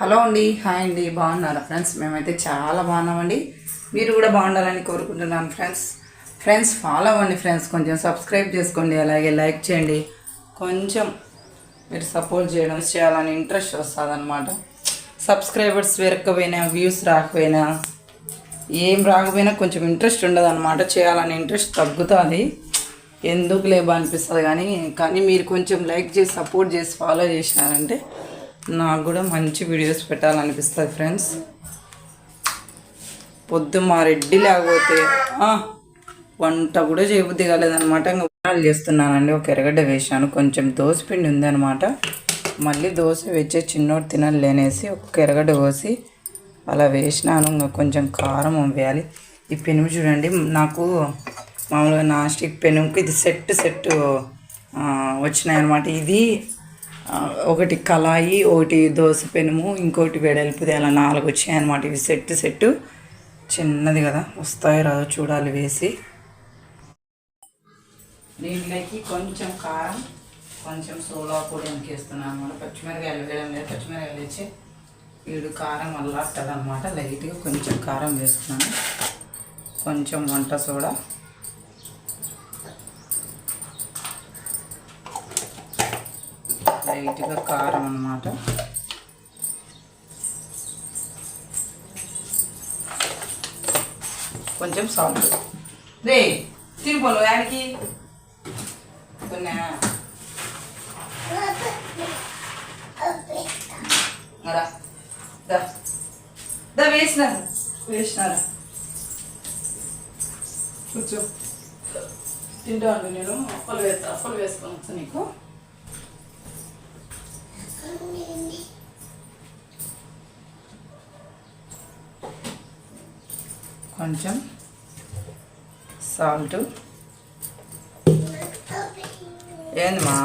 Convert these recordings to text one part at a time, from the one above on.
Hello అండి. Hi అండి. బాగున్నారా? ఫ్రెండ్స్ మేమైతే చాలా బాగున్నామండి. మీరు కూడా బాగుండాలని కోరుకుంటున్నాను ఫ్రెండ్స్. ఫ్రెండ్స్ ఫాలో అవ్వండి ఫ్రెండ్స్. కొంచెం సబ్స్క్రైబ్ చేసుకోండి అలాగే లైక్ చేయండి. కొంచెం మీరు సపోర్ట్ చేయడం చేయాలని ఇంట్రెస్ట్ వస్తుందన్నమాట. సబ్స్క్రైబర్స్ పెరగకపోయినా వ్యూస్ రాకపోయినా ఏం రాకపోయినా కొంచెం ఇంట్రెస్ట్ ఉండదు అనమాట చేయాలని ఇంట్రెస్ట్ తగ్గుతుంది. ఎందుకు లేబా అనిపిస్తుంది కానీ కానీ మీరు కొంచెం లైక్ చేసి సపోర్ట్ చేసి ఫాలో చేసినారంటే నాకు కూడా మంచి వీడియోస్ పెట్టాలనిపిస్తుంది ఫ్రెండ్స్ పొద్దు మా రెడ్డి లేకపోతే వంట కూడా చేయబుద్ధి కాలేదనమాట ఇంకా వంటలు చేస్తున్నానండి ఒక ఎరగడ్డ వేసాను కొంచెం దోశ పిండి ఉందన్నమాట. మళ్ళీ దోశ వేచే చిన్నోడు తినలేనేసి ఒక ఎరగడ్డ కోసి అలా వేసినాను. ఇంకా కొంచెం కారం వేయాలి. ఈ పెనుము చూడండి నాకు మామూలుగా నాస్టిక్ పెనుముకి ఇది సెట్ సెట్ వచ్చినాయి అనమాట ఇది ఒకటి కళాయి ఒకటి దోశ పెనుము ఇంకోటి వెడల్పుది అలా నాలుగు వచ్చాయి అనమాట ఇవి సెట్ సెట్ చిన్నది కదా. వస్తాయి రాదో చూడాలి వేసి. దీంట్లోకి కొంచెం కారం కొంచెం సోలా పొడి ఎంకేస్తున్నాను అనమాట పచ్చిమిరకాయలు వేయడం లేదు. పచ్చిమిరకాయలు వేసి వీడు కారం అల్లాడుతుంది అనమాట లైట్గా కొంచెం కారం వేసుకున్నాను కొంచెం వంట సోడా. లైట్గా కారం అన్నమాట. కొంచెం సాల్ట్. రే తినిపోను యాడికి? కొన్నా దా. వేసినారు వేసినారా? కూర్చో. తింటా నేను. అప్పలు వేస్తా అప్పలు వేసుకొని వచ్చా నీకు. కొంచెం సాల్ట్. ఏందమ్మా?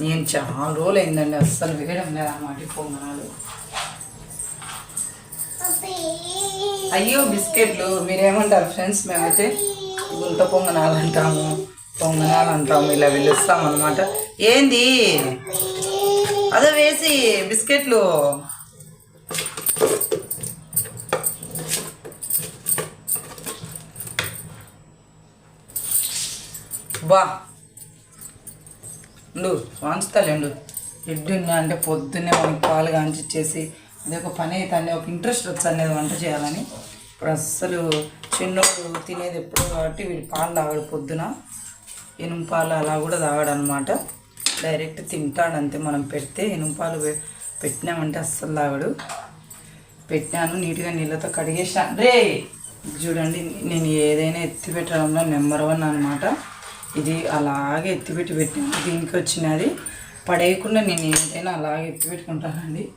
నేను చాలా రోజులు అయిందండి అస్సలు వేయడం లేదు అన్నమాట పొంగనాలు. అయ్యో బిస్కెట్లు మీరేమంటారు ఫ్రెండ్స్? మేమైతే గుంత పొంగనాలు అంటాము. పొంగనాలు అంటాము ఇలా పిలుస్తాం అనమాట ఏంది? అదే వేసి బిస్కెట్లు. బా. ఉండు వాంచుతాలేండు ఎడ్డున్నా అంటే పొద్దున్నే మనకి పాలు కాంచిచ్చేసి అదే ఒక పని అవుతుంది ఒక ఇంట్రెస్ట్ వచ్చి వంట చేయాలని. ఇప్పుడు అస్సలు చిన్నప్పుడు తినేది ఎప్పుడు కాబట్టి వీడి పాలు తాగాడు పొద్దున. ఇనుంపాలు అలా కూడా తాగడనమాట. డైరెక్ట్ తింటాడు అంతే మనం పెడితే ఇనుంపాలు పెట్టినామంటే అస్సలు తాగడు. పెట్టాను నీట్గా నీళ్ళతో కడిగేసాను. రే! చూడండి నేను ఏదైనా ఎత్తి పెట్టడంలో నెంబర్ వన్ అనమాట ఇది అలాగే ఎత్తిపెట్టి పెట్టాను దీనికి వచ్చినది. పడేయకుండా నేను ఏదైనా అలాగే ఎత్తి పెట్టుకుంటానండి.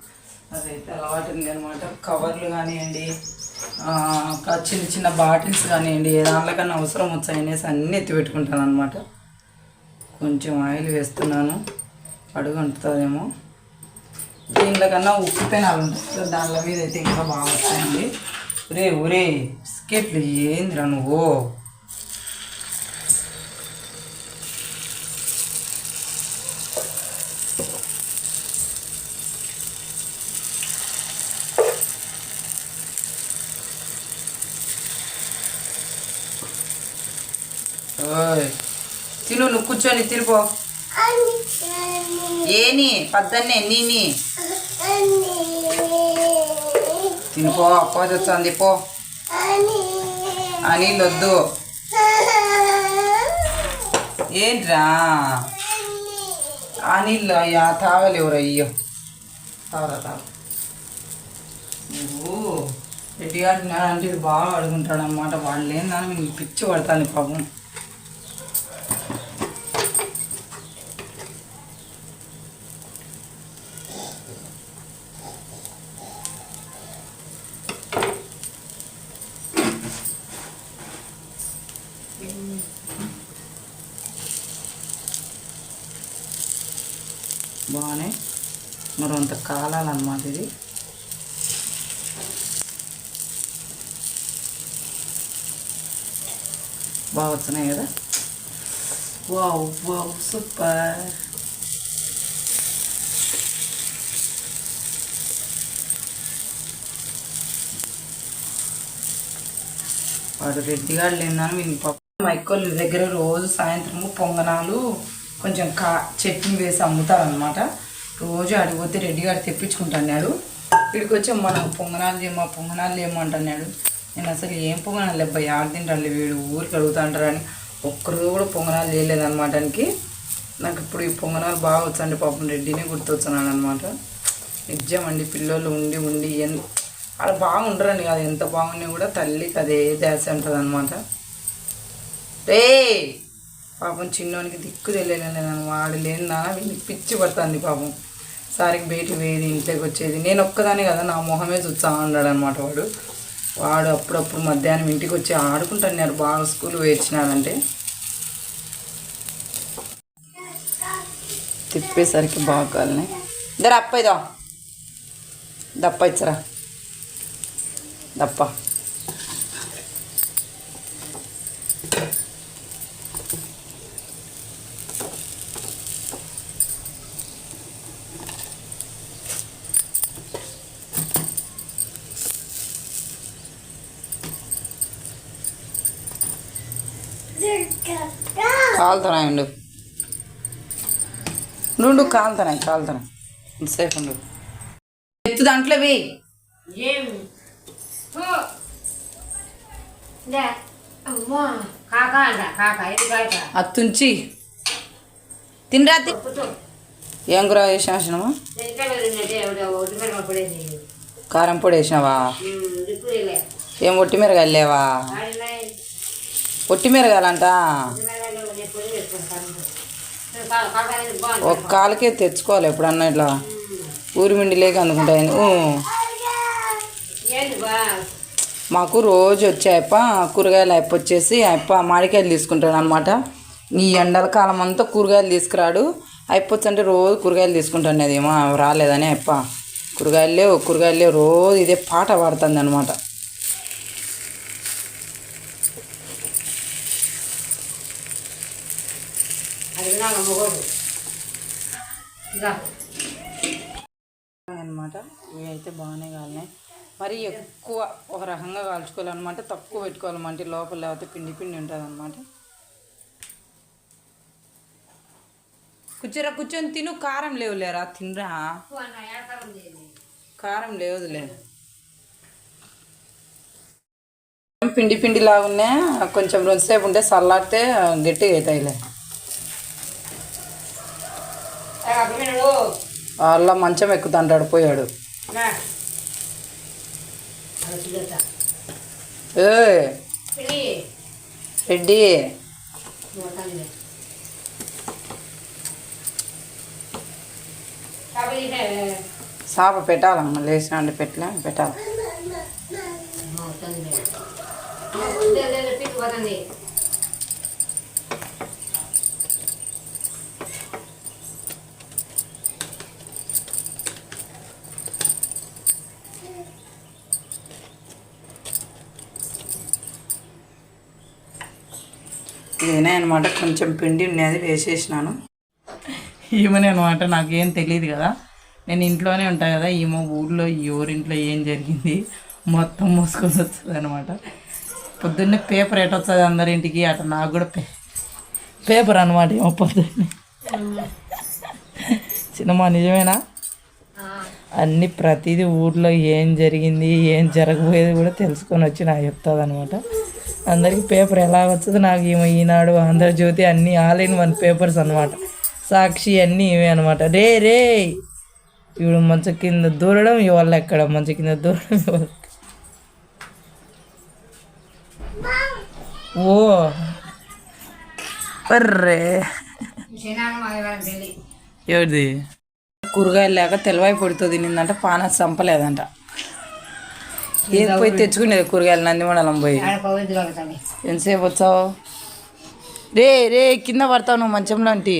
అదైతే అలవాటు ఉంది అనమాట కవర్లు కానివ్వండి చిన్న చిన్న బాటిల్స్ కానివ్వండి ఏ దాంట్లోకన్నా అవసరం వచ్చాయనేసి అన్నీ ఎత్తి పెట్టుకుంటాను అనమాట కొంచెం ఆయిల్ వేస్తున్నాను. అడుగు అంటుతుందేమో. దీంట్లోకన్నా ఉప్పు పెనాలు ఉంటుంది కదా, మీద అయితే ఇంకా బాగా వస్తాయండి. ఒరే ఒరే బిస్కెట్లు ఏందిరా నువ్వు? తిను నువ్వు కూర్చొని తిరిపో. ఏని? పద్దన్నే నీని. తినిపో అప్ప తెచ్చింది పో. అని వద్దు ఏంట్రా? అనిల్ అయ్యా తాగలేవురా అయ్యో తావరా తావ నువ్వు రెడ్డి గారు అంటే బాగా అడుగుంటాడు అనమాట వాళ్ళు లేని దాని మీకు పిచ్చి పడతాను పాపం. కొంత కాలాలన్నమాట ఇది. బాగా వచ్చినాయి కదా? Wow wow super. వాడు రెడ్డిగాడు లేదని వీని పప్పు మైకోల్ దగ్గర రోజు సాయంత్రము పొంగనాలు కొంచెం కా చట్నీ వేసి అమ్ముతారనమాట రోజు అడిగిపోతే రెడ్డిగాడు తెప్పించుకుంటున్నాడు. ఇక్కడికి వచ్చి మనం పొంగనాలు చేయమా పొంగనాలు చేయమంటున్నాడు నేను అసలు ఏం పొంగనాలు అబ్బాయి ఎవరు తింటాడు వీడు ఊరికి అడుగుతాంటారు అని ఒక్కరోజు కూడా పొంగనాలు చేయలేదన్నమాట ఆయనకి. నాకు ఇప్పుడు ఈ పొంగనాలు బాగా వచ్చండి పాపం రెడ్డినే గుర్తొచ్చున్నాను అనమాట నిజం అండి పిల్లలు ఉండి ఉండి ఎన్ అలా బాగుండరండి కాదు ఎంత బాగున్నా కూడా తల్లికి అదే ధ్యాస ఉంటుంది అనమాట రే! పాపం చిన్నోనికి దిక్కు తెలియలేదు నేను వాడు లేని నాన్న వీళ్ళకి పిచ్చి పడుతుంది పాపం. సారికి బయట వేది ఇంట్లోకి వచ్చేది. నేను ఒక్కదానే కదా నా మొహమే చూస్తా ఉన్నాడు అనమాట వాడు. వాడు అప్పుడప్పుడు మధ్యాహ్నం ఇంటికి వచ్చి ఆడుకుంటున్నారు బాగా స్కూల్ వేర్చినారంటే తిప్పేసరికి బాగా కాలినాయి ఇద్దరు అప్ప దప్ప ఇచ్చరా. దప్ప. కాలుతున్నాయి ఉండు నుండు కాలుతున్నాయి కాలుతున్నాయి ఇంతసేపు ఉండు. ఎత్తు దాంట్లో వేయి ఏం ఓ. లే. అమ్మా కాక అంట కాక ఇది కాక అత్తుంచి. తినరా ఏం కూర పడేసి కారం పొడి వేసినావా? ఏం ఒట్టి మిరగాయలు అనేది బాగుంది ఒక కాలకే తెచ్చుకోవాలి ఎప్పుడన్నా ఇట్లా. ఊరి మిండి లేక అందుకుంటాయి మాకు రోజు వచ్చే అప్ప కూరగాయలు అప్ప వచ్చేసి అప్ప మామిడికాయలు తీసుకుంటాడు అనమాట ఈ ఎండల కాలం అంతా కూరగాయలు తీసుకురాడు. అయిపోవచ్చు అంటే రోజు కూరగాయలు తీసుకుంటాను అదేమో రాలేదని అప్ప. కూరగాయలు లేవు కూరగాయలు లేవు. రోజు ఇదే పాట పాడుతుంది అనమాట మొగోడు అనమాట ఇవి అయితే బాగానే కాలినాయి. మరి ఎక్కువ ఒక రకంగా కాల్చుకోవాలన్నమాట. తక్కువ పెట్టుకోవాలన్నమాట లోపల లేకపోతే పిండి పిండి ఉంటుంది అనమాట కూర్చోరా కూర్చొని తిను. కారం లేవులేరా? తినరా? కారం లేదులే. పిండి పిండి లాగున్నా కొంచెం రోజుసేపు ఉంటే చల్లారితే గట్టిగా అవుతాయిలే. వాళ్ళ మంచం ఎక్కుతుంటాడు పోయాడు. ఏ రెడ్డి సాప పెట్టాలమ్మ లేచిన పెట్టలే? పెట్టాలి అనమాట కొంచెం పిండి ఉన్నది వేసేసినాను. ఈమెనే అనమాట నాకేం తెలియదు కదా. నేను ఇంట్లోనే ఉంటాను కదా ఈమె ఊళ్ళో ఎవరింట్లో ఏం జరిగింది? మొత్తం మోసుకొని వస్తుంది అనమాట పొద్దున్నే పేపర్ ఎటు వస్తుంది అందరింటికి అటు నాకు కూడా పే పేపర్ అనమాట ఏమో పొద్దున్నే. సినిమా నిజమేనా? అన్ని ప్రతిదీ ఊర్లో ఏం జరిగింది ఏం జరగబోయేది కూడా తెలుసుకొని వచ్చి నాకు చెప్తుంది అనమాట అందరికీ పేపర్ ఎలా వచ్చదు? నాకు ఈమె ఈనాడు ఆంధ్రజ్యోతి అన్నీ ఆల్ ఇన్ వన్ పేపర్స్ అనమాట సాక్షి అన్నీ ఇవే అనమాట రే రే! ఇప్పుడు మంచం కింద దూరడం ఇవాళ ఎక్కడ? మంచం కింద దూరడం ఇవాళ ఓ! అర్రే! ఎవరిది? కూరగాయలు లేక తెలవాయి పొడితో తినిందంట పాన చంపలేదంట. ఏది పోయి తెచ్చుకునేది కూరగాయలు నందిమండలం పోయి? ఎంతసేపు వచ్చావు? రే రే కింద పడతావు నువ్వు మంచంలో అంటే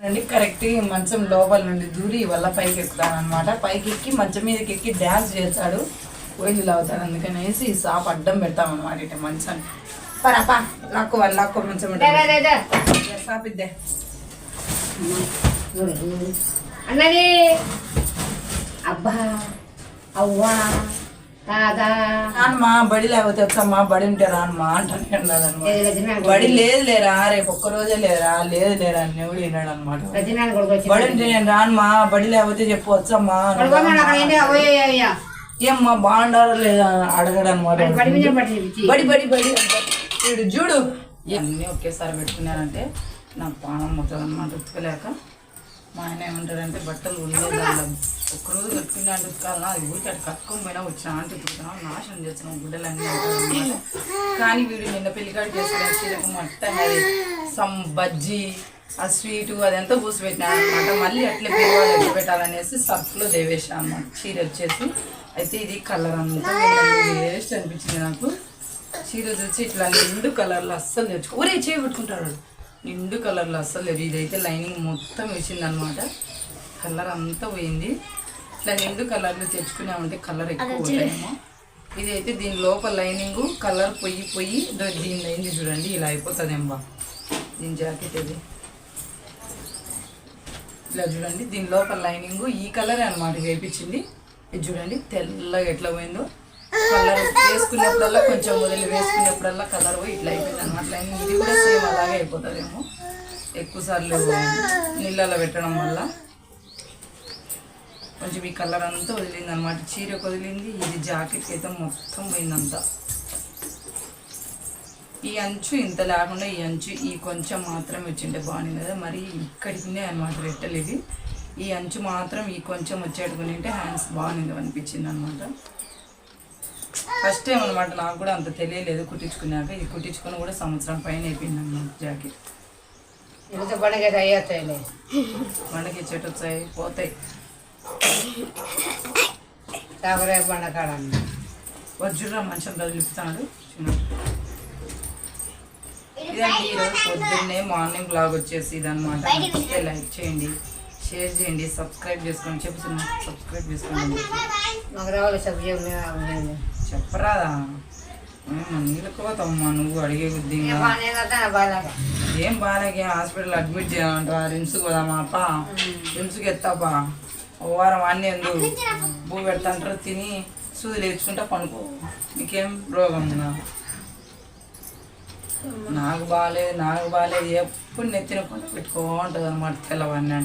రండి కరెక్ట్ ఈ మంచం లోపల నుండి దూరి వల్ల పైకి ఎక్కుతాను అనమాట పైకి ఎక్కి మంచం మీదకి ఎక్కి డ్యాన్స్ చేస్తాడు. ఓయిలు లాగుతాడు అందుకనేసి సాప్ అడ్డం పెడతాం అనమాట ఇటు మంచం పరా పా లాక్కో వాళ్ళు లాక్కో మంచం ఉంటుంది. సాప్ ఇద్దే. అన్నది. అబ్బా అవ్వా. రానమ్మా బడి లేకపోతే వచ్చమ్మా బడి ఉంటే రానమ్మా అంటానే ఏదో తిన్నాను బడి లేదు లేరా రేపు ఒక్క రోజే లేరా లేదు లేరా అని ఎవడు విన్నాడు అనమాట బడి ఉంటే నేను రానమ్మా బడి లేకపోతే చెప్పు వచ్చమ్మా ఏమ్మా బాగుండారో లేదా అడగడు అనమాట బడి బడి బడి చూడు ఇవన్నీ ఒకేసారి పెట్టుకున్నారంటే నా పానం మొత్తం అనమాట ఉతకలేక. మా ఆయన ఏమంటారంటే బట్టలు ఉండేదాళ్ళ ఒక్కరోజు కట్టుకున్నా అంటే ఉతకాలన్నా అది ఊరికి అటు కట్టుకొని పోయినా వచ్చిన అంటే ఉతుకుతున్నాం నాశనం చేస్తున్నాం గుడ్డలు అన్నీ కానీ వీడు నిన్న పెళ్ళికాడు చేసుకునే చీరకు మొత్తం అది సమ్ బజ్జీ ఆ స్వీటు అదంతా పూసిపెట్టినా అనమాట. మళ్ళీ అట్లే పిల్లవాళ్ళు ఎట్లా పెట్టాలనేసి సర్ఫ్లో దేవేసాను అనమాట చీర వచ్చేసి అయితే ఇది కలర్ అంతా వేస్ట్ అనిపించింది నాకు. చీర వచ్చి ఇట్లా నిండు కలర్లో అస్సలు తెచ్చుకో ఒరే చేయి పెట్టుకుంటాడు నిండు కలర్లో అస్సలు లేదు. ఇదైతే లైనింగ్ మొత్తం వేసింది అనమాట కలర్ అంతా పోయింది. ఇట్లా నిండు కలర్లు తెచ్చుకున్నామంటే కలర్ ఎక్కువ పోతాయేమో. ఇదైతే దీని లోపల లైనింగ్ కలర్ పొయ్యి పొయ్యి దీని అయింది చూడండి ఇలా అయిపోతుందేమో దీని జాకెట్ ఇది. ఇలా చూడండి దీని లోపల లైనింగ్ ఈ కలర్ అనమాట వేపించింది. ఇది చూడండి తెల్లగా ఎట్లా పోయిందో. కలర్ వేసుకున్నప్పుడల్లా కొంచెం వదిలి వేసుకున్నప్పుడల్లా కలర్ పోయి ఇట్లా అయిపోయింది అనమాట ఇది కూడా సేమ్ అలాగే అయిపోతుందేమో. ఎక్కువ సార్లు నీళ్ళలో పెట్టడం వల్ల కొంచెం ఈ కలర్ అంతా వదిలింది అనమాట చీరకు వదిలింది ఇది జాకెట్కి అయితే మొత్తం పోయిందంతా. ఈ అంచు ఇంత లేకుండా ఈ అంచు ఈ కొంచెం మాత్రం వచ్చింటే బాగుంది కదా. మరి ఇక్కడికి అనమాట రెట్టలు ఇవి. ఈ అంచు మాత్రం ఈ కొంచెం వచ్చేటుకుని ఉంటే హ్యాండ్స్ బాగుంది అనిపించింది అనమాట ఫస్ట్ టైం అనమాట నాకు కూడా అంత తెలియలేదు కుట్టించుకున్నాక. ఇది కుట్టించుకొని కూడా సంవత్సరం పైన అయిపోయింది అనమాట జాకెట్. ఇంత పండుగ అయ్యేస్తాయిలే మనకి చెట్టు వచ్చాయి పోతాయి. తాపరే పండుగ కాడమ్మ వజ్జురా మంచం కదిలిపుతాడు చిన్న ఇదండి ఈరోజు పొద్దున్నే మార్నింగ్ బ్లాగ్ వచ్చేసి ఇదనమాట నచ్చితే లైక్ చేయండి షేర్ చేయండి సబ్స్క్రైబ్ చేసుకోండి. చెప్తున్నా సబ్స్క్రైబ్ చేసుకోండి. మాకు రావాలి సబ్జీ చెప్పరాదా? ఏమో నీళ్ళకి నువ్వు అడిగే బుద్ధి ఏం బాగాలేకే హాస్పిటల్ అడ్మిట్ చేయాలంటా రిమ్స్ పోదామా అప్ప? రిమ్స్కి ఎత్తాపా? ఓ వారం అన్నీ ఎందు? భూ పెడతాంటారు తిని సూది లేచుకుంటా పనుకో. నీకేం రోగం ఉందా? నాకు బాగాలేదు నాకు బాగాలేదు ఎప్పుడు నెత్తిన కొని పెట్టుకో ఉంటుంది అనమాట తెల్లవన్నీ